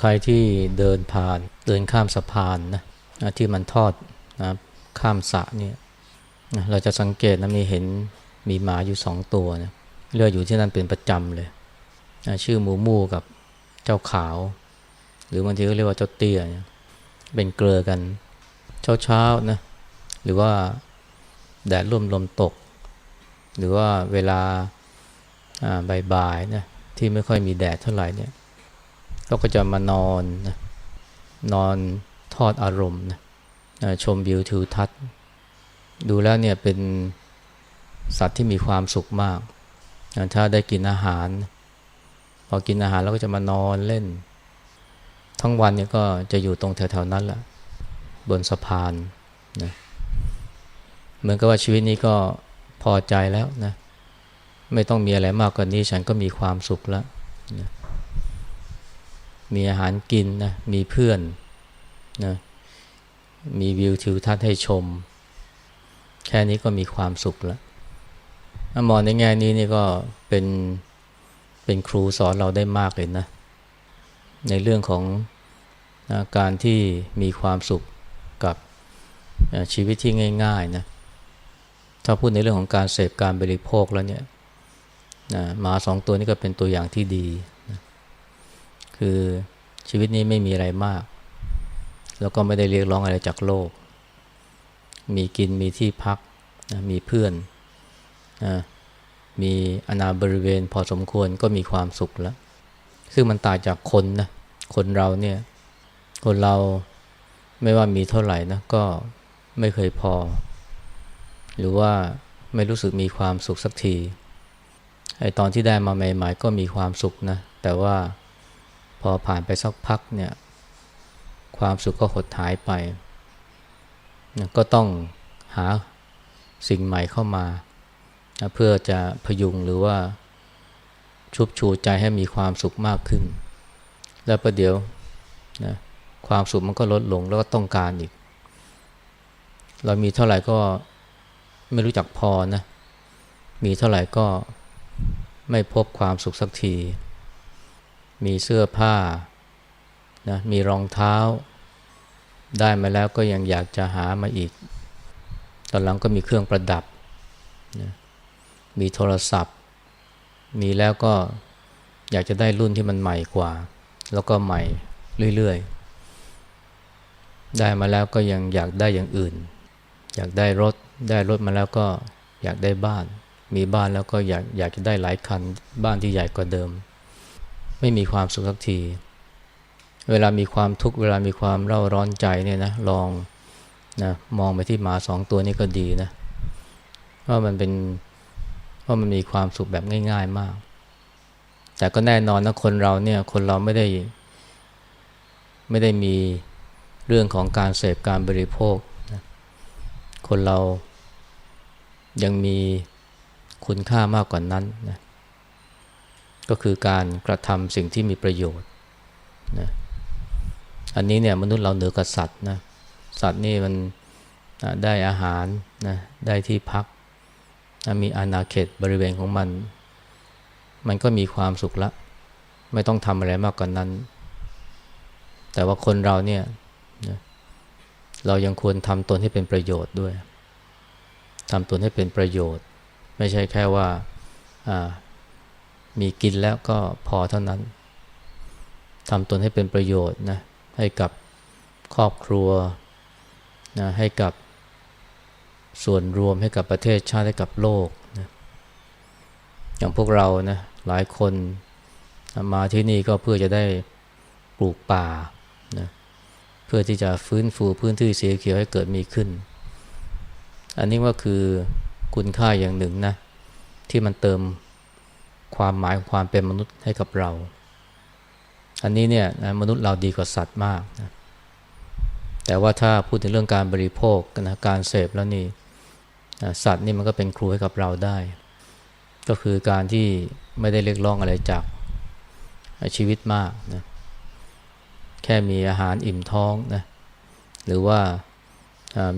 ใครที่เดินผ่านเดินข้ามสะพานนะที่มันทอดนะข้ามสะเนี่ยเราจะสังเกตนะมีเห็นมีหมาอยู่สองตัวนะเลืออยู่ที่นั่นเป็นประจำเลยนะชื่อหมูมูกับเจ้าขาว หรือบางทีก็เรียกว่าเจ้าเตี้ยเนี่ยเป็นเกลือกันเช้าๆนะหรือว่าแดดร่มลมตก หรือว่าเวลาบ่ายๆนะที่ไม่ค่อยมีแดดเท่าไหร่เนี่ย เขาก็จะมานอนนะนอนทอดอารมณ์นะชมวิวทิวทัศน์ ดูแล้วเนี่ยเป็นสัตว์ที่มีความสุขมาก ถ้าได้กินอาหาร พอกินอาหารแล้วก็จะมานอนเล่น ทั้งวันเนี่ยก็จะอยู่ตรงแถวๆนั้นแหละบนสะพานนะเหมือนกับว่าชีวิตนี้ก็พอใจแล้วนะ ไม่ต้องมีอะไรมากกว่านี้ฉันก็มีความสุขแล้วนะ มีอาหารกินนะ มีเพื่อนนะ มีวิวทิวทัศน์ให้ชม แค่นี้ก็มีความสุขแล้วมองในแง่นี้นี่ก็เป็นเป็นครูสอนเราได้มากเลยนะ ในเรื่องของนะการที่มีความสุขกับชีวิตที่ง่ายๆนะ ถ้าพูดในเรื่องของการเสพการบริโภคแล้วเนี่ยนะหมาสองตัวนี้ก็เป็นตัวอย่างที่ดี คือชีวิตนี้ไม่มีอะไรมาก แล้วก็ไม่ได้เรียกร้องอะไรจากโลก มีกินมีที่พักนะมีเพื่อนนะมีอนาบริเวณพอสมควรก็มีความสุขแล้ว ซึ่งมันต่างจากคนนะคนเราเนี่ยคนเราไม่ว่ามีเท่าไหร่นะก็ไม่เคยพอ หรือว่าไม่รู้สึกมีความสุขสักทีไอตอนที่ได้มาใหม่ๆก็มีความสุขนะ แต่ว่า พอผ่านไปสักพักเนี่ยความสุขก็หดหายไป ก็ต้องหาสิ่งใหม่เข้ามา เพื่อจะพยุงหรือว่าชุบชูใจให้มีความสุขมากขึ้น แล้วประเดี๋ยวนะความสุขมันก็ลดลงแล้วก็ต้องการอีก เรามีเท่าไหร่ก็ไม่รู้จักพอนะ มีเท่าไหร่ก็ไม่พบความสุขสักที มีเสื้อผ้านะมีรองเท้า ได้มาแล้วก็ยังอยากจะหามาอีก ตอนหลังก็มีเครื่องประดับนะมีโทรศัพท์ มีแล้วก็อยากจะได้รุ่นที่มันใหม่กว่า แล้วก็ใหม่เรื่อยๆ ได้มาแล้วก็ยังอยากได้อย่างอื่น อยากได้รถ ได้รถมาแล้วก็อยากได้บ้าน มีบ้านแล้วก็อยากอยากจะได้หลายคัน บ้านที่ใหญ่กว่าเดิม ไม่มีความสุขสักที เวลามีความทุกข์เวลามีความเร่าร้อนใจเนี่ยนะลองนะมองไปที่หมาสองตัวนี้ก็ดีนะว่ามันเป็นว่ามันมีความสุขแบบง่าย ๆมาก แต่ก็แน่นอนนะคนเราเนี่ยคนเราไม่ได้ไม่ได้มีเรื่องของการเสพการบริโภคนะคนเรายังมีคุณค่ามากกว่านั้นนะ ก็คือการกระทำสิ่งที่มีประโยชน์นะอันนี้เนี่ยมนุษย์เราเหนือกสัตว์นะสัตว์นี่มันได้อาหารนะได้ที่พักมีอาณาเขตบริเวณของมัน มันก็มีความสุขละ ไม่ต้องทำอะไรมากกว่านนั้น แต่ว่าคนเราเนี่ยเรายังควรทำตนให้เป็นประโยชน์ด้วยทำตนให้เป็นประโยชน์ ไม่ใช่แค่ว่า มีกินแล้วก็พอเท่านั้นทำตนให้เป็นประโยชน์นะให้กับครอบครัวนะให้กับส่วนรวมให้กับประเทศชาติ ให้กับโลกนะอย่างพวกเรานะหลายคนมาที่นี่ก็เพื่อจะได้ปลูกป่านะเพื่อที่จะฟื้นฟูพื้นที่สีเขียวให้เกิดมีขึ้น อันนี้ก็คือคุณค่าอย่างหนึ่งนะที่มันเติม ความหมายของความเป็นมนุษย์ให้กับเรา อันนี้เนี่ยนะมนุษย์เราดีกว่าสัตว์มากนะแต่ว่าถ้าพูดถึงเรื่องการบริโภคนะการเสพแล้วนี่สัตว์นี่มันก็เป็นครูให้กับเราได้ ก็คือการที่ไม่ได้เรียกร้องอะไรจากชีวิตมากนะแค่มีอาหารอิ่มท้องนะหรือว่า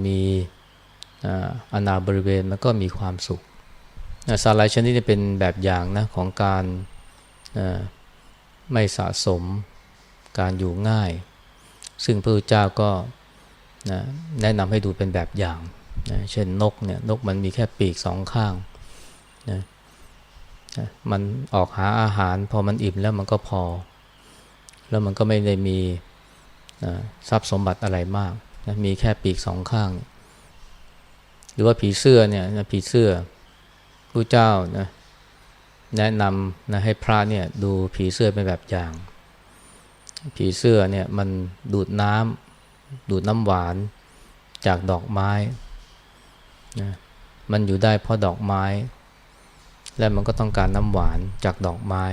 มีอาณาบริเวณมันก็มีความสุข สัตว์หลายชนิดนี่เป็นแบบอย่างนะของการไม่สะสมการอยู่ง่าย ซึ่งพระพุทธเจ้าก็นะแนะนำให้ดูเป็นแบบอย่างนะเช่นนกเนี่ยนกมันมีแค่ปีกสองข้างนะนะมันออกหาอาหาร พอมันอิ่มแล้วมันก็พอ แล้วมันก็ไม่ได้มีนะทรัพย์สมบัติอะไรมากนะมีแค่ปีกสองข้าง หรือว่าผีเสื้อเนี่ยนะผีเสื้อ พระเจ้านะแนะนำนะให้พระเนี่ยดูผีเสื้อเป็นแบบอย่าง ผีเสื้อเนี่ยมันดูดน้ำดูดน้ำหวานจากดอกไม้นะมันอยู่ได้เพราะดอกไม้ และมันก็ต้องการน้ำหวานจากดอกไม้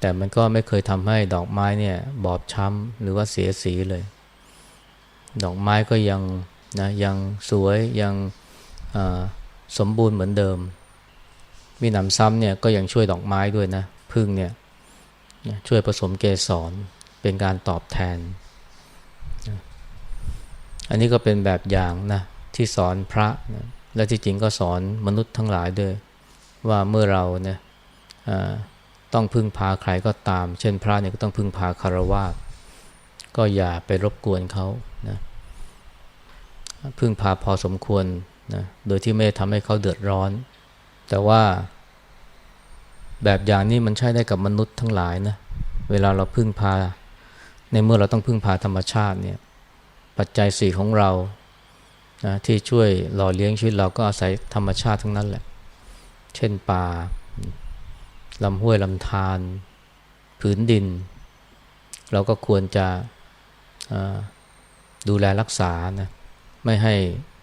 แต่มันก็ไม่เคยทำให้ดอกไม้เนี่ยบอบช้ำหรือว่าเสียสีเลย ดอกไม้ก็ยังนะยังสวยยัง สมบูรณ์เหมือนเดิม มีหนำซ้ำเนี่ยก็ยังช่วยดอกไม้ด้วยนะพึ่งเนี่ยช่วยผสมเกสรเป็นการตอบแทน อันนี้ก็เป็นแบบอย่างนะที่สอนพระนะและที่จริงก็สอนมนุษย์ทั้งหลายด้วย ว่าเมื่อเราเนี่ยต้องพึ่งพาใครก็ตาม เช่นพระเนี่ยก็ต้องพึ่งพาคารวะก็อย่าไปรบกวนเขานะพึ่งพาพอสมควร นะโดยที่ไม่ทำให้เขาเดือดร้อน แต่ว่าแบบอย่างนี้มันใช้ได้กับมนุษย์ทั้งหลายนะเวลาเราพึ่งพา ในเมื่อเราต้องพึ่งพาธรรมชาติเนี่ยปัจจัยสี่ของเรานะที่ช่วยหล่อเลี้ยงชีวิตเราก็อาศัยธรรมชาติทั้งนั้นแหละ เช่นป่าลำห้วยลำธารผืนดิน เราก็ควรจะดูแลรักษานะไม่ให้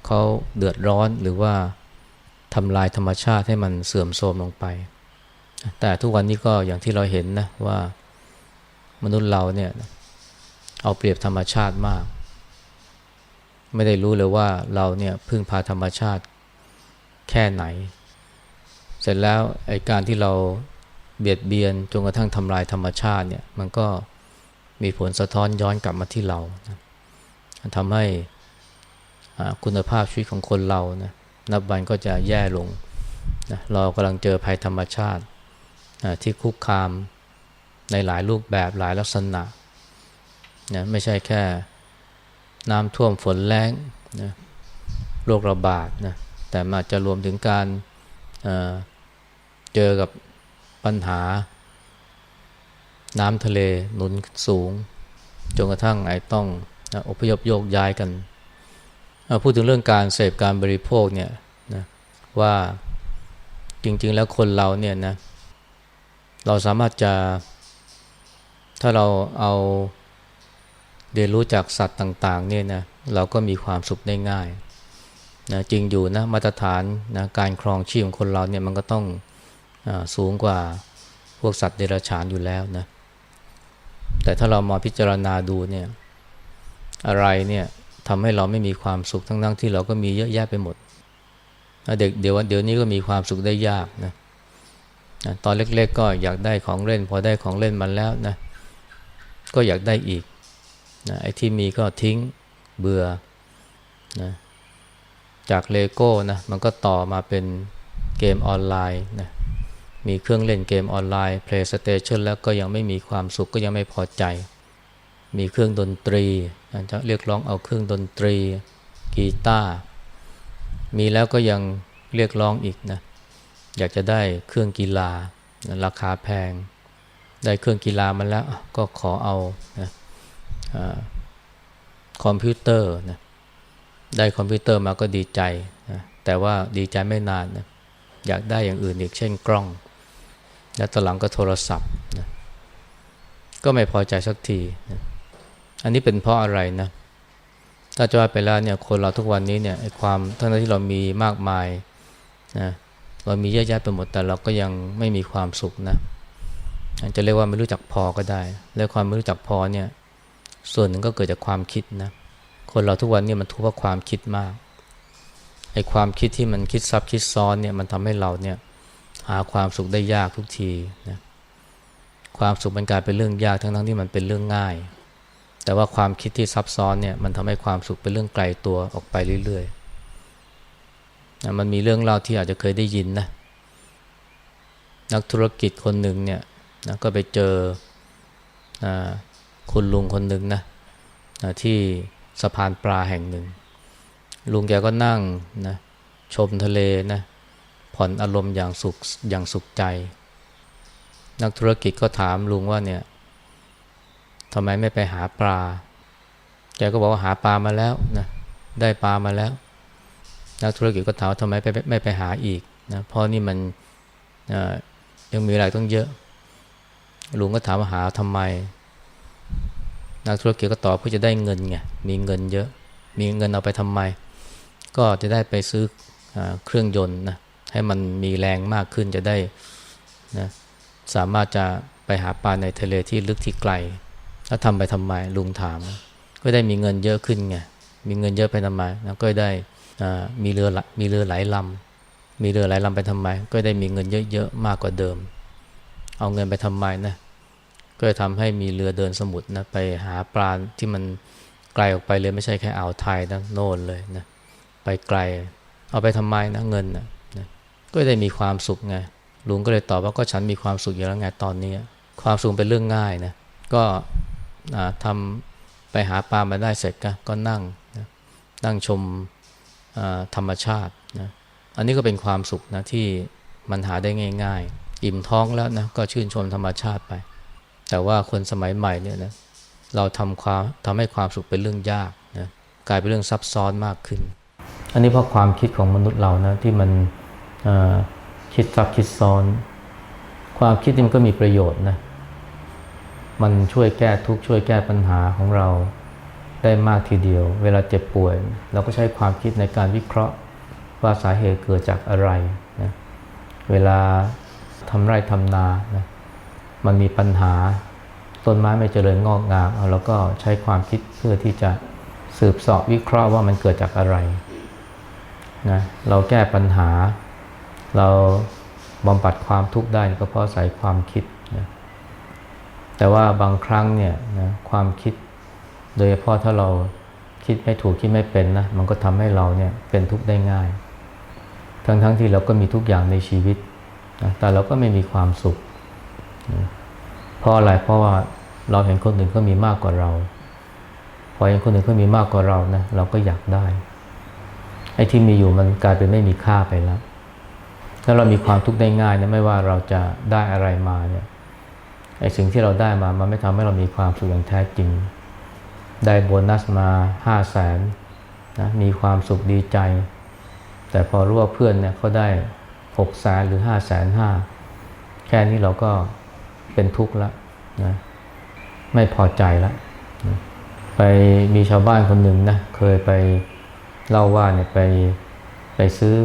เขาเดือดร้อนหรือว่าทำลายธรรมชาติให้มันเสื่อมโทรมลงไป แต่ทุกวันนี้ก็อย่างที่เราเห็นนะว่ามนุษย์เราเนี่ยเอาเปรียบธรรมชาติมาก ไม่ได้รู้เลยว่าเราเนี่ยพึ่งพาธรรมชาติแค่ไหน เสร็จแล้วไอ้การที่เราเบียดเบียนจนกระทั่งทำลายธรรมชาติเนี่ยมันก็มีผลสะท้อนย้อนกลับมาที่เราทำให้ คุณภาพชีวิตของคนเรานะนับวันก็จะแย่ลงนะเรากำลังเจอภัยธรรมชาติที่คุกคามในหลายรูปแบบหลายลักษณะนะไม่ใช่แค่น้ำท่วมฝนแรงนะโรคระบาดนะแต่มาจะรวมถึงการเเจอกับปัญหา น้ำทะเลหนุนสูง จนกระทั่งไอ้ต้องอพยพโยกย้ายกัน พูดถึงเรื่องการเสพการบริโภคเนี่ยนะว่าจริง ๆ แล้วคนเราเนี่ยนะเราสามารถจะ ถ้าเราเอาเรียนรู้จากสัตว์ต่างๆเนี่ยนะเราก็มีความสุขได้ง่ายนะจริงอยู่นะมาตรฐานนะการครองชีพของคนเราเนี่ยมันก็ต้องอสูงกว่าพวกสัตว์เดรัจฉานอยู่แล้วนะแต่ถ้าเรามาพิจารณาดูเนี่ยอะไรเนี่ย ทำให้เราไม่มีความสุขทั้งๆที่เราก็มีเยอะแยะไปหมดเด็กเดี๋ยวเดี๋ยวนี้ก็มีความสุขได้ยากนะตอนเล็กๆก็อยากได้ของเล่น พอได้ของเล่นมันแล้วนะก็อยากได้อีกนะไอ้ที่มีก็ทิ้งเบื่อนะจากเลโก้นะมันก็ต่อมาเป็นเกมออนไลน์นะมีเครื่องเล่นเกมออนไลน์ PlayStation แล้วก็ยังไม่มีความสุขก็ยังไม่พอใจ มีเครื่องดนตรีจะเรียกร้องเอาเครื่องดนตรี กีตาร์มีแล้วก็ยังเรียกร้องอีกนะอยากจะได้เครื่องกีฬาราคาแพง ได้เครื่องกีฬามาแล้วก็ขอเอานะคอมพิวเตอร์นะได้คอมพิวเตอร์มาก็ดีใจนะแต่ว่าดีใจไม่นานนะอยากได้อย่างอื่นอีกเช่นกล้อง และตหลังก็โทรศัพท์นะก็ไม่พอใจสักทีนะ อันนี้เป็นเพราะอะไรนะถ้าจะว่าไปแล้วเนี่ยคนเราทุกวันนี้เนี่ยความทั้งที่เรามีมากมายนะเรามีเยอะแยะไปหมดแต่เราก็ยังไม่มีความสุขนะจะเรียกว่าไม่รู้จักพอก็ได้ และความไม่รู้จักพอเนี่ยส่วนหนึ่งก็เกิดจากความคิดนะคนเราทุกวันนี้มันทุกข์เพราะความคิดมากไอ้ความคิดที่มันคิดซับคิดซ้อนเนี่ยมันทำให้เราเนี่ยหาความสุขได้ยากทุกทีนะความสุขมันกลายเป็นเรื่องยากทั้งทั้งที่มันเป็นเรื่องง่าย แต่ว่าความคิดที่ซับซ้อนเนี่ยมันทำให้ความสุขเป็นเรื่องไกลตัวออกไปเรื่อยนะมันมีเรื่องเล่าที่อาจจะเคยได้ยินนะนักธุรกิจคนหนึ่งเนี่ยนะก็ไปเจอคุณลุงคนหนึ่งนะนะที่สะพานปลาแห่งหนึ่ง ลุงแกก็นั่งนะชมทะเลนะผ่อนอารมณ์อย่างสุขอย่างสุขใจ นักธุรกิจก็ถามลุงว่าเนี่ยำไมไม่ไปหาปลา แกก็บอกว่าหาปลามาแล้วนะ ได้ปลามาแล้ว นักธุรกิจก็ถามว่าทำไมไปไม่ไปหาอีกนะ เพราะนี่มันยังมีอะไรต้องเยอะ ลุงก็ถามว่าหาทำไม นักธุรกิจก็ตอบเพื่อจะได้เงินไง มีเงินเยอะ มีเงินเอาไปทำไม ก็จะได้ไปซื้ออเครื่องยนต์นะให้มันมีแรงมากขึ้นจะได้นะสามารถจะไปหาปลาในทะเลที่ลึกที่ไกล แล้วทำไปทำไมลุงถาม ก็ได้มีเงินเยอะขึ้นไงมีเงินเยอะไปทำไมแล้วก็ได้มีเรือมีเรือหลายลำมีเรือหลายลำไปทำไม ก็ได้มีเงินเยอะๆมากกว่าเดิม เอาเงินไปทำไมนะก็จะทำให้มีเรือเดินสมุทรนะไปหาปลาที่มันไกลออกไปเลยไม่ใช่แค่อ่าวไทยนะโน่นเลยนะไปไกล เอาไปทำไมนะเงินนะนะก็ได้มีความสุขไงลุงก็เลยตอบว่าก็ฉันมีความสุขอยู่แล้วไงตอนนี้ ความสุขเป็นเรื่องง่ายนะก็ ทำไปหาปลามาได้เสร็จก็ก็นั่งนะนั่งชมธรรมชาตินะอันนี้ก็เป็นความสุขนะที่มันหาได้ง่าย ๆ อิ่มท้องแล้วนะก็ชื่นชมธรรมชาติไป แต่ว่าคนสมัยใหม่เนี่ยนะเราทำความทำให้ความสุขเป็นเรื่องยากนะกลายเป็นเรื่องซับซ้อนมากขึ้น อันนี้เพราะความคิดของมนุษย์เรานะที่มันคิดซับคิดซ้อน ความคิดนี่มันก็มีประโยชน์นะ มันช่วยแก้ทุกข์ช่วยแก้ปัญหาของเราได้มากทีเดียว เวลาเจ็บป่วย เราก็ใช้ความคิดในการวิเคราะห์ว่าสาเหตุเกิดจากอะไรนะเวลาทำไร่ทำนานะมันมีปัญหาต้นไม้ไม่เจริญงอกงามเอาแล้วก็ใช้ความคิดเพื่อที่จะสืบเสาะวิเคราะห์ว่ามันเกิดจากอะไรนะเราแก้ปัญหา เราบำบัดความทุกข์ได้ก็เพราะอาศัยความคิด แต่ว่าบางครั้งเนี่ยนะความคิดโดยเฉพาะถ้าเราคิดไม่ถูกคิดไม่เป็นนะมันก็ทำให้เราเนี่ยเป็นทุกข์ได้ง่าย ทั้งๆทที่เราก็มีทุกอย่างในชีวิตนะแต่เราก็ไม่มีความสุขเพราะอะไรเพราะว่าเราเห็นคนอื่นเขามีมากกว่าเราพอเห็นคนอื่นเขามีมากกว่าเรานะเราก็อยากได้ไอ้ที่มีอยู่มันกลายเป็นไม่มีค่าไปแล้วถ้าเรามีความทุกข์ได้ง่ายนะไม่ว่าเราจะได้อะไรมาเนี่ย ไอ้สิ่งที่เราได้มา มันไม่ทำให้เรามีความสุขอย่างแท้จริง ได้โบนัสมาห้าแสนนะมีความสุขดีใจ แต่พอรู้ว่าเพื่อนเนี่ยเขาได้หกแสนหรือห้าแสนห้าแค่นี้เราก็เป็นทุกข์ล้วนะไม่พอใจแล้วนะไปมีชาวบ้านคนหนึ่งนะเคยไปเล่าว่าเนี่ยไปไปซื้อ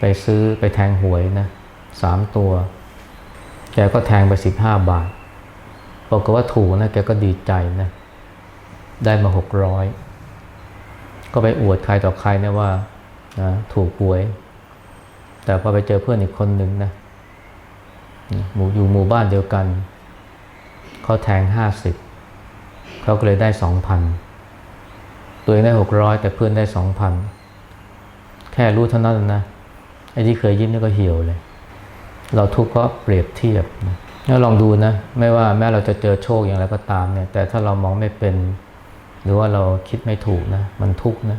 ไปซื้อไปแทงหวยนะสามตัว แกก็แทงไปสิบห้าบาทบอกว่าถูกนะแกก็ดีใจนะ ได้มาหกร้อยก็ไปอวดใครต่อใครนะว่านะถูกหวย แต่พอไปเจอเพื่อนอีกคนหนึ่งนะหมู่อยู่หมู่บ้านเดียวกัน เขาแทงห้าสิบเขาก็เลยได้สองพันตัวเองได้หกร้อยแต่เพื่อนได้สองพันแค่รู้เท่านั้นนะไอ้ที่เคยยิ้มนี่ก็เหี่ยวเลย เราทุกข์เพราะเปรียบเทียบนะลองดูนะ ไม่ว่าแม้เราจะเจอโชคอย่างไรก็ตามเนี่ย แต่ถ้าเรามองไม่เป็น หรือว่าเราคิดไม่ถูกนะ มันทุกข์นะ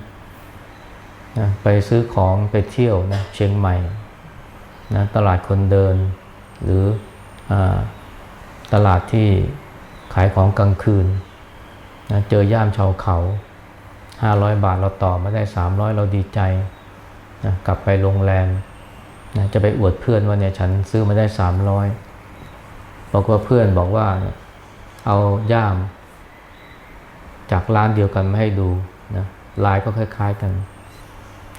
นะ ไปซื้อของไปเที่ยวนะเชียงใหม่นะตลาดคนเดิน หรืออตลาดที่ขายของกลางคืนนะเจอย่ามชาวเขาห้าร้อยบาทเราต่อมาได้สามร้อยเราดีใจนะกลับไปโรงแรม นะจะไปอวดเพื่อนว่าเนี่ยฉันซื้อมาได้สามร้อยบอกว่าเพื่อนบอกว่าเนี่ยเอาย่าม จากร้านเดียวกันมาให้ดูนะลายก็คล้าย ๆกัน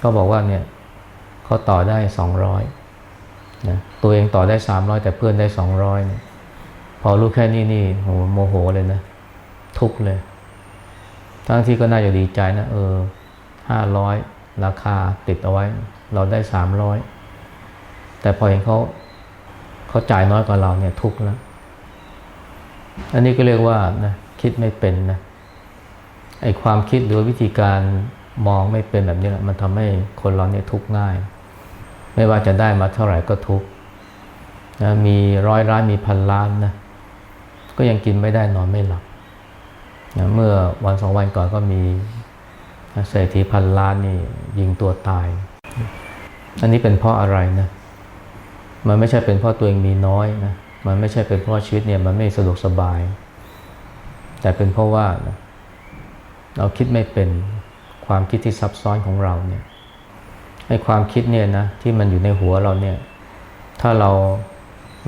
ก็บอกว่าเนี่ยเขาต่อได้สองร้อยนะตัวเองต่อได้สามร้อยแต่เพื่อนได้สองร้อยเนี่ยพอรู้แค่นี้นี่โหโมโหเลยนะ ทุกเลย ทั้งที่ก็น่าจะดีใจนะ เออห้าร้อยราคาติดเอาไว้ เราได้สามร้อย แต่พอเห็นเขาเขาจ่ายน้อยกว่าเราเนี่ยทุกข์แล้ว อันนี้ก็เรียกว่านะคิดไม่เป็นนะไอความคิดหรือวิธีการมองไม่เป็นแบบนี้แหละมันทำให้คนเราเนี่ยทุกข์ง่าย ไม่ว่าจะได้มาเท่าไหร่ก็ทุกข์นะมีร้อยล้านมีพันล้านนะก็ยังกินไม่ได้นอนไม่หลับนะเมื่อวันสองวันก่อนก็มีเศรษฐีพันล้านนี่ยิงตัวตาย อันนี้เป็นเพราะอะไรนะ มันไม่ใช่เป็นเพราะตัวเองมีน้อยนะมันไม่ใช่เป็นเพราะชีวิตเนี่ยมันไม่สะดวกสบาย แต่เป็นเพราะว่านะเราคิดไม่เป็นความคิดที่ซับซ้อนของเราเนี่ยไอ้ความคิดเนี่ยนะที่มันอยู่ในหัวเราเนี่ยถ้าเรา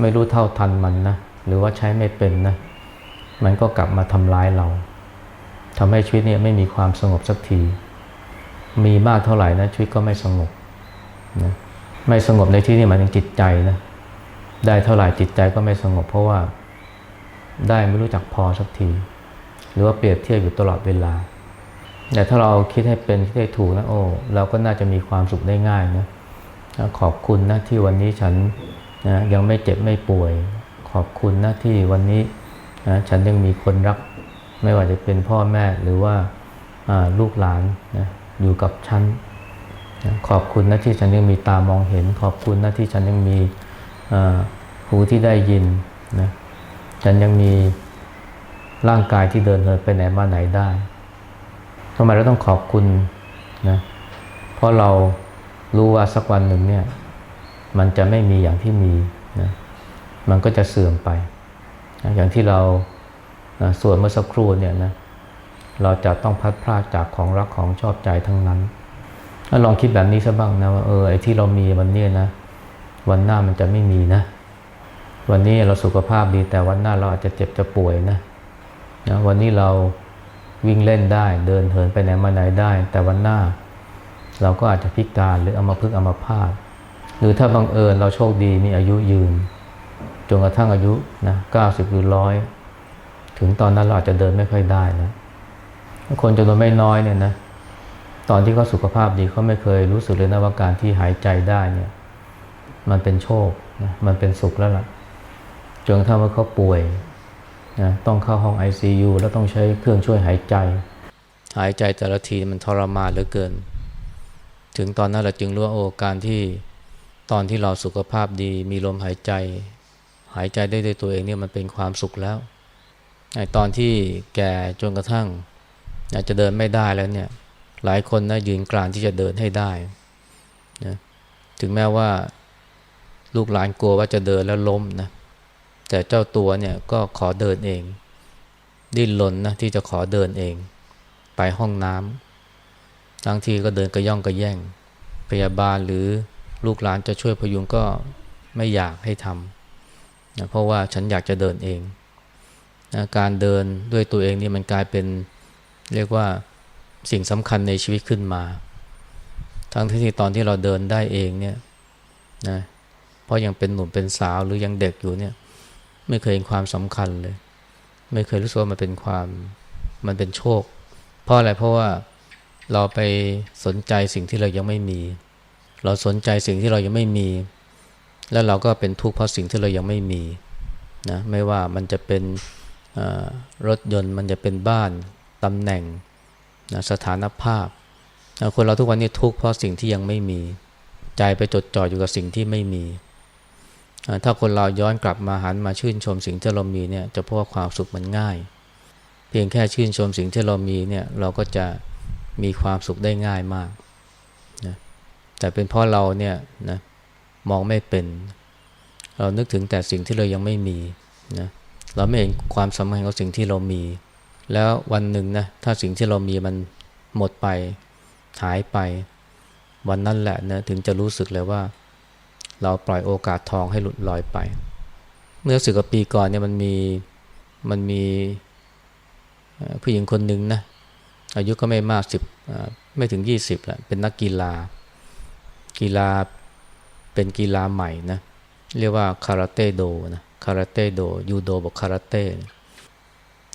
ไม่รู้เท่าทันมันนะหรือว่าใช้ไม่เป็นนะมันก็กลับมาทำร้ายเราทำให้ชีวิตเนี่ยไม่มีความสงบสักที มีมากเท่าไหร่นะชีวิตก็ไม่สงบนะ ไม่สงบในที่นี้หมายถึงจิตใจนะได้เท่าไหร่จิตใจก็ไม่สงบ เพราะว่าได้ไม่รู้จักพอสักที หรือว่าเปรียบเทียบอยู่ตลอดเวลา แต่ถ้าเราคิดให้เป็นคิดให้ถูกนะโอ้เราก็น่าจะมีความสุขได้ง่ายนะขอบคุณนะที่วันนี้ฉันนะยังไม่เจ็บไม่ป่วย ขอบคุณนะที่วันนี้นะฉันยังมีคนรัก ไม่ว่าจะเป็นพ่อแม่หรือว่าลูกหลานนะอยู่กับฉัน ขอบคุณนะที่ฉันยังมีตามองเห็น ขอบคุณนะที่ฉันยังมีหูที่ได้ยินนะฉันยังมีร่างกายที่เดินเหินไปไหนมาไหนได้ทำไมเราต้องขอบคุณนะเพราะเรารู้ว่าสักวันหนึ่งเนี่ย มันจะไม่มีอย่างที่มีนะมันก็จะเสื่อมไป อย่างที่เรานะส่วนเมื่อสักครู่เนี่ยนะเราจะต้องพัดพลาดจากของรักของชอบใจทั้งนั้น ลองคิดแบบนี้ซะบ้างนะว่าเออไอ้ที่เรามีวันนี้นะ วันหน้ามันจะไม่มีนะ วันนี้เราสุขภาพดีแต่วันหน้าเราอาจจะเจ็บจะป่วยนะนะวันนี้เราวิ่งเล่นได้เดินเหินไปไหนมาไหนได้ แต่วันหน้าเราก็อาจจะพิการหรือเอามาพึกเอามาพาดหรือถ้าบังเอิญเราโชคดีมีอายุยืนจนกระทั่งอายุนะเก้าสิบหรือร้อยถึงตอนนั้นเราอาจจะเดินไม่ค่อยได้นะคนจำนวนไม่น้อยเนี่ยนะ ตอนที่เขาสุขภาพดีเขาไม่เคยรู้สึกเลยนะว่าการที่หายใจได้เนี่ยมันเป็นโชคนะมันเป็นสุขแล้วล่ะจนกระทั่งว่าเขาป่วยนะต้องเข้าห้อง ICU แล้วต้องใช้เครื่องช่วยหายใจ หายใจแต่ละทีมันทรมานเหลือเกิน ถึงตอนนั้นเราจึงรู้ว่าโอ้การที่ตอนที่เราสุขภาพดี มีลมหายใจ หายใจได้ด้วยตัวเองเนี่ยมันเป็นความสุขแล้วไอตอนที่แก่จนกระทั่งอาจจะเดินไม่ได้แล้วเนี่ย หลายคนนะยืนกลานที่จะเดินให้ได้นะถึงแม้ว่าลูกหลานกลัวว่าจะเดินแล้วล้มนะแต่เจ้าตัวเนี่ยก็ขอเดินเอง ดิ้นรนนะที่จะขอเดินเอง ไปห้องน้ำบางทีก็เดินกระย่องกระแย่ง พยาบาลหรือลูกหลานจะช่วยพยุงก็ไม่อยากให้ทำนะเพราะว่าฉันอยากจะเดินเองนะการเดินด้วยตัวเองนี่มันกลายเป็นเรียกว่า สิ่งสำคัญในชีวิตขึ้นมา ทั้งที่ตอนที่เราเดินได้เองเนี่ยนะเพราะยังเป็นหนุ่มเป็นสาวหรือยังเด็กอยู่เนี่ย ไม่เคยเห็นความสำคัญเลย ไม่เคยรู้สึกว่ามันเป็นความมันเป็นโชค เพราะอะไรเพราะว่าเราไปสนใจสิ่งที่เรายังไม่มี เราสนใจสิ่งที่เรายังไม่มี แล้วเราก็เป็นทุกข์เพราะสิ่งที่เรายังไม่มีนะไม่ว่ามันจะเป็นรถยนต์มันจะเป็นบ้านตำแหน่ง นะสถานภาพนะคนเราทุกวันนี้ทุกข์เพราะสิ่งที่ยังไม่มี ใจไปจดจ่ออยู่กับสิ่งที่ไม่มี ถ้าคนเราย้อนกลับมาหันมาชื่นชมสิ่งที่เรามีเนี่ยจะพบว่าความสุขมันง่าย เพียงแค่ชื่นชมสิ่งที่เรามีเนี่ยเราก็จะมีความสุขได้ง่ายมากนะแต่เป็นเพราะเราเนี่ยนะมองไม่เป็น เรานึกถึงแต่สิ่งที่เรายังไม่มีนะเราไม่เห็นความสำคัญของสิ่งที่เรามี แล้ววันหนึ่งนะถ้าสิ่งที่เรามีมันหมดไปหายไป วันนั้นแหละนะถึงจะรู้สึกเลยว่า เราปล่อยโอกาสทองให้หลุดลอยไป เมื่อสิบกว่าปีก่อนเนี่ยมันมีมันมีผู้หญิงคนหนึ่งนะอายุก็ไม่มากสิบไม่ถึงยี่สิบแหละเป็นนักกีฬา กีฬาเป็นกีฬาใหม่นะเรียกว่าคาราเต้โดนะคาราเต้โดยูโดบอกคาราเต้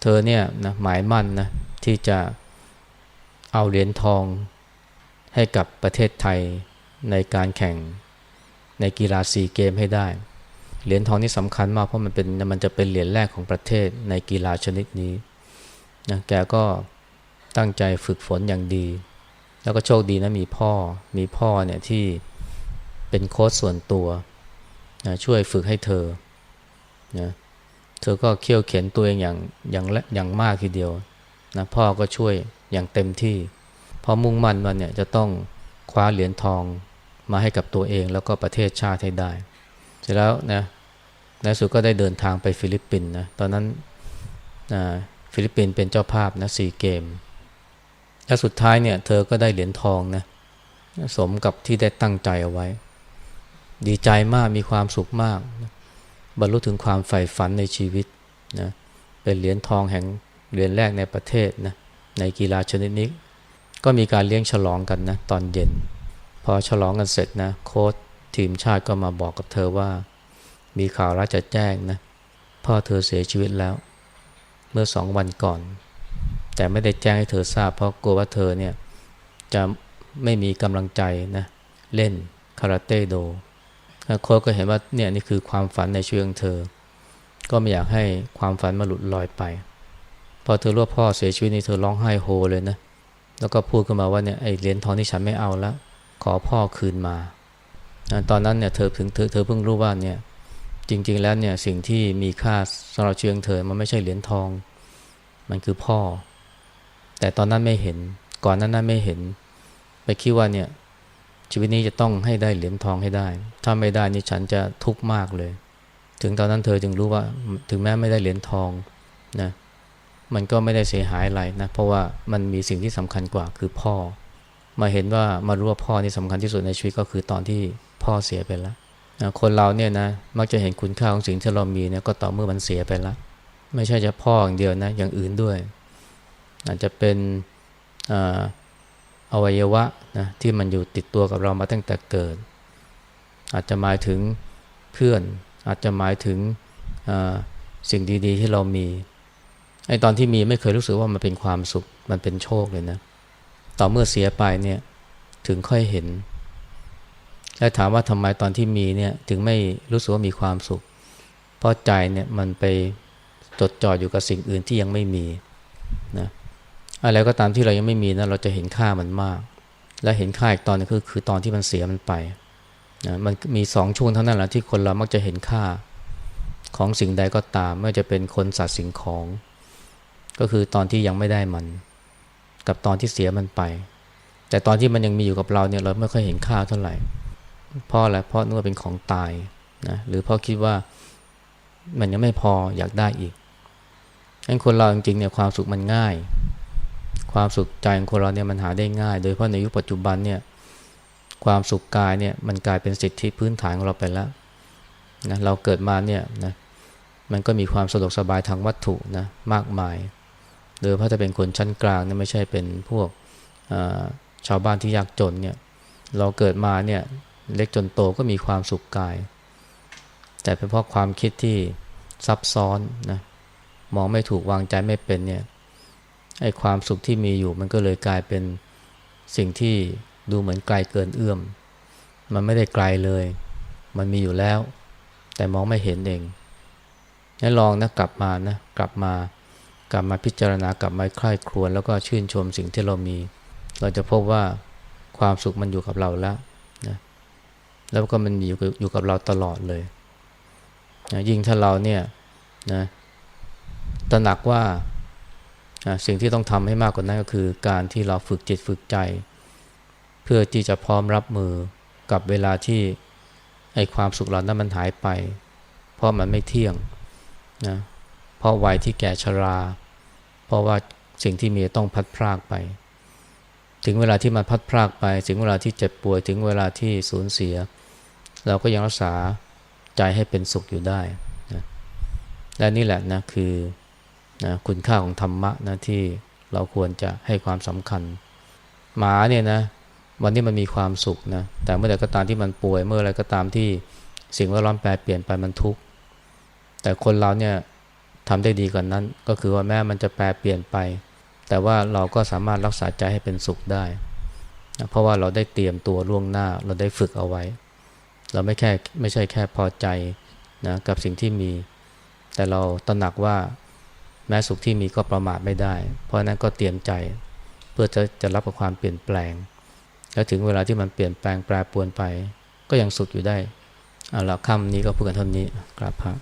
เธอเนี่ยนะหมายมั่นนะที่จะเอาเหรียญทองให้กับประเทศไทยในการแข่งในกีฬาซีเกมให้ได้ เหรียญทองนี่สำคัญมากเพราะมันเป็นมันจะเป็นเหรียญแรกของประเทศในกีฬาชนิดนี้นะแกก็ตั้งใจฝึกฝนอย่างดี แล้วก็โชคดีนะมีพ่อมีพ่อเนี่ยที่เป็นโค้ชส่วนตัวนะช่วยฝึกให้เธอนะ เธอก็เคี่ยวเข็นตัวเองอย่างอย่างอย่างมากทีเดียวนะพ่อก็ช่วยอย่างเต็มที่เพราะมุ่งมั่นมันเนี่ยจะต้องคว้าเหรียญทองมาให้กับตัวเองแล้วก็ประเทศชาติให้ได้ เสร็จแล้วนะในสุดก็ได้เดินทางไปฟิลิปปินส์นะตอนนั้นนะฟิลิปปินส์เป็นเจ้าภาพนะสี่เกม และสุดท้ายเนี่ยเธอก็ได้เหรียญทองนะสมกับที่ได้ตั้งใจเอาไว้ ดีใจมากมีความสุขมากนะ บรรลุถึงความใฝ่ฝันในชีวิตนะเป็นเหรียญทองแห่งเหรียญแรกในประเทศนะในกีฬาชนิดนี้ ก็มีการเลี้ยงฉลองกันนะตอนเย็น พอฉลองกันเสร็จนะโค้ชทีมชาติก็มาบอกกับเธอว่า มีข่าวร้ายจะแจ้งนะพ่อเธอเสียชีวิตแล้ว เมื่อสองวันก่อน แต่ไม่ได้แจ้งให้เธอทราบ เพราะกลัวว่าเธอเนี่ยจะไม่มีกำลังใจนะเล่นคาราเต้โด โค้ชก็เห็นว่าเนี่ยนี่คือความฝันในชีวิตของเธอ ก็ไม่อยากให้ความฝันมาหลุดลอยไป พอเธอรู้ว่าพ่อเสียชีวิตนี่เธอร้องไห้โฮเลยนะ แล้วก็พูดขึ้นมาว่าเนี่ยไอ้เหรียญทองที่ฉันไม่เอาล้วขอพ่อคืนมา ตอนนั้นเนี่ยเธอถึงเธอเธอเพิ่งรู้ว่าเนี่ยจริงๆแล้วเนี่ยสิ่งที่มีค่าสำหรับชีวิตของเธอมันไม่ใช่เหรียญทอง มันคือพ่อ แต่ตอนนั้นไม่เห็นก่อนนั้นนั้นไม่เห็น ไปคิดว่าเนี่ย ชีวิตนี้จะต้องให้ได้เหรียญทองให้ได้ ถ้าไม่ได้นี่ฉันจะทุกข์มากเลย ถึงตอนนั้นเธอจึงรู้ว่าถึงแม้ไม่ได้เหรียญทองนะมันก็ไม่ได้เสียหายอะไรนะ เพราะว่ามันมีสิ่งที่สำคัญกว่าคือพ่อ มาเห็นว่ามารู้ว่าพ่อนี่สำคัญที่สุดในชีวิตก็คือตอนที่พ่อเสียไปแล้วนะคนเราเนี่ยนะมักจะเห็นคุณค่าของสิ่งที่เรามีเนี่ยก็ต่อเมื่อมันเสียไปแล้ว ไม่ใช่จะพ่ออย่างเดียวนะอย่างอื่นด้วย อาจจะเป็นอ่า อวัยวะนะที่มันอยู่ติดตัวกับเรามาตั้งแต่เกิด อาจจะหมายถึงเพื่อน อาจจะหมายถึงสิ่งดี ๆ ที่เรามีไอตอนที่มีไม่เคยรู้สึกว่ามันเป็นความสุขมันเป็นโชคเลยนะ ต่อเมื่อเสียไปเนี่ยถึงค่อยเห็น และถามว่าทำไมตอนที่มีเนี่ยถึงไม่รู้สึกว่ามีความสุข เพราะใจเนี่ยมันไปจดจ่ออยู่กับสิ่งอื่นที่ยังไม่มีนะ อะไรก็ตามที่เรายังไม่มีนะเราจะเห็นค่ามันมาก และเห็นค่าอีกตอนนึงคือคือตอนที่มันเสียมันไปนะมันมีสองช่วงเท่านั้นแหละที่คนเรามักจะเห็นค่าของสิ่งใดก็ตามไม่ว่าจะเป็นคนสัตว์สิ่งของ ก็คือตอนที่ยังไม่ได้มัน กับตอนที่เสียมันไป แต่ตอนที่มันยังมีอยู่กับเราเนี่ยเราไม่ค่อยเห็นค่าเท่าไหร่เพราะอะไรเพราะนึกว่าเป็นของตายนะหรือเพราะคิดว่ามันยังไม่พออยากได้อีกงั้นคนเราจริงๆเนี่ยความสุขมันง่าย ความสุขใจของคนเราเนี่ยมันหาได้ง่าย โดยเฉพาะในยุคปัจจุบันเนี่ยความสุขกายเนี่ยมันกลายเป็นสิทธิพื้นฐานของเราไปแล้วนะเราเกิดมาเนี่ยนะมันก็มีความสะดวกสบายทางวัตถุนะมากมาย โดยเพราะจะเป็นคนชั้นกลางเนี่ยไม่ใช่เป็นพวกชาวบ้านที่ยากจนเนี่ยเราเกิดมาเนี่ยเล็กจนโตก็มีความสุขกาย แต่เป็นเพราะความคิดที่ซับซ้อนนะมองไม่ถูกวางใจไม่เป็นเนี่ย ไอ้ความสุขที่มีอยู่มันก็เลยกลายเป็นสิ่งที่ดูเหมือนไกลเกินเอื้อม มันไม่ได้ไกลเลย มันมีอยู่แล้ว แต่มองไม่เห็นเองงั้นลองนะกลับมานะกลับมากลับมาพิจารณากลับมาคลายครวญแล้วก็ชื่นชมสิ่งที่เรามี เราจะพบว่าความสุขมันอยู่กับเราแล้วนะแล้วก็มันอยู่อยู่กับเราตลอดเลยนะยิ่งถ้าเราเนี่ยนะตระหนักว่า สิ่งที่ต้องทำให้มากกว่านั้นก็คือ การที่เราฝึกจิตฝึกใจ เพื่อที่จะพร้อมรับมือกับเวลาที่ไอความสุขเหล่านั้นมันหายไป เพราะมันไม่เที่ยงนะเพราะวัยที่แก่ชรา เพราะว่าสิ่งที่มีต้องพัดพรากไป ถึงเวลาที่มันพัดพรากไป ถึงเวลาที่เจ็บป่วยถึงเวลาที่สูญเสีย เราก็ยังรักษาใจให้เป็นสุขอยู่ได้นะและนี่แหละนะคือ นะคุณค่าของธรรมะนะที่เราควรจะให้ความสำคัญ หมาเนี่ยนะวันนี้มันมีความสุขนะแต่เมื่อใดก็ตามที่มันป่วย เมื่อไรก็ตามที่สิ่งแวดล้อมแปรเปลี่ยนไปมันทุกข์แต่คนเราเนี่ยทำได้ดีกว่านนั้น ก็คือว่าแม้มันจะแปรเปลี่ยนไป แต่ว่าเราก็สามารถรักษาใจให้เป็นสุขได้นะเพราะว่าเราได้เตรียมตัวล่วงหน้าเราได้ฝึกเอาไว้ เราไม่แค่ไม่ใช่แค่พอใจนะกับสิ่งที่มี แต่เราตระหนักว่า แม้สุขที่มีก็ประมาทไม่ได้ เพราะนั้นก็เตรียมใจเพื่อจะจะรับกับความเปลี่ยนแปลง แล้วถึงเวลาที่มันเปลี่ยนแปลงแปรปรวนไป ก็ยังสุขอยู่ได้เอาละคำนี้ก็พูดกันเท่านี้กราบพระ